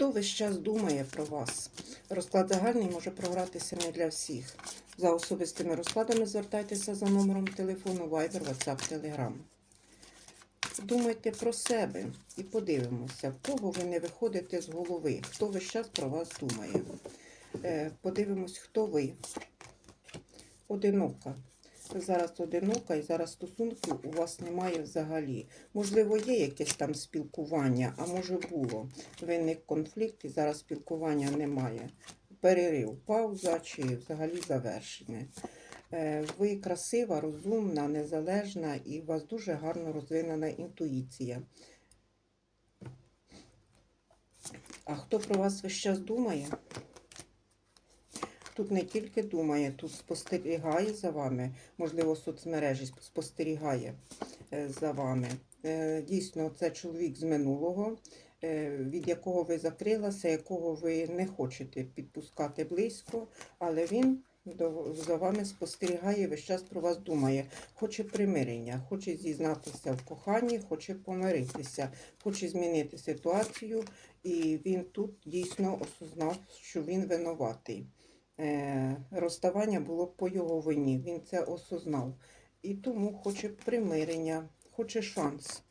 Хто весь час думає про вас? Розклад загальний може програтися не для всіх. За особистими розкладами звертайтеся за номером телефону Viber, WhatsApp, Telegram. Думайте про себе і подивимося, в кого ви не виходите з голови, хто весь час про вас думає. Е, Подивимось, хто ви. Одинока. Зараз одинока і зараз стосунків у вас немає взагалі. Можливо, є якесь там спілкування, а може було. Виник конфлікт і зараз спілкування немає. Перерив, пауза чи взагалі завершення. Е, Ви красива, розумна, незалежна і у вас дуже гарно розвинена інтуїція. А хто про вас весь час думає? Тут не тільки думає, тут спостерігає за вами, можливо, соцмережі спостерігає е, за вами. Е, Дійсно, це чоловік з минулого, е, від якого ви закрилися, якого ви не хочете підпускати близько, але він за вами спостерігає, весь час про вас думає, хоче примирення, хоче зізнатися в коханні, хоче помиритися, хоче змінити ситуацію, і він тут дійсно осознав, що він винуватий. Е, Розставання було по його вині, він це осознав. І тому хоче примирення, хоче шанс,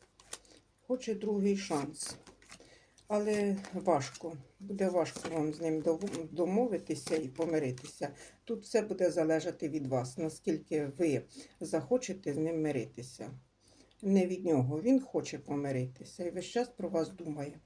хоче другий шанс. Але важко, буде важко вам з ним домовитися і помиритися. Тут все буде залежати від вас, наскільки ви захочете з ним миритися. Не від нього. Він хоче помиритися і весь час про вас думає.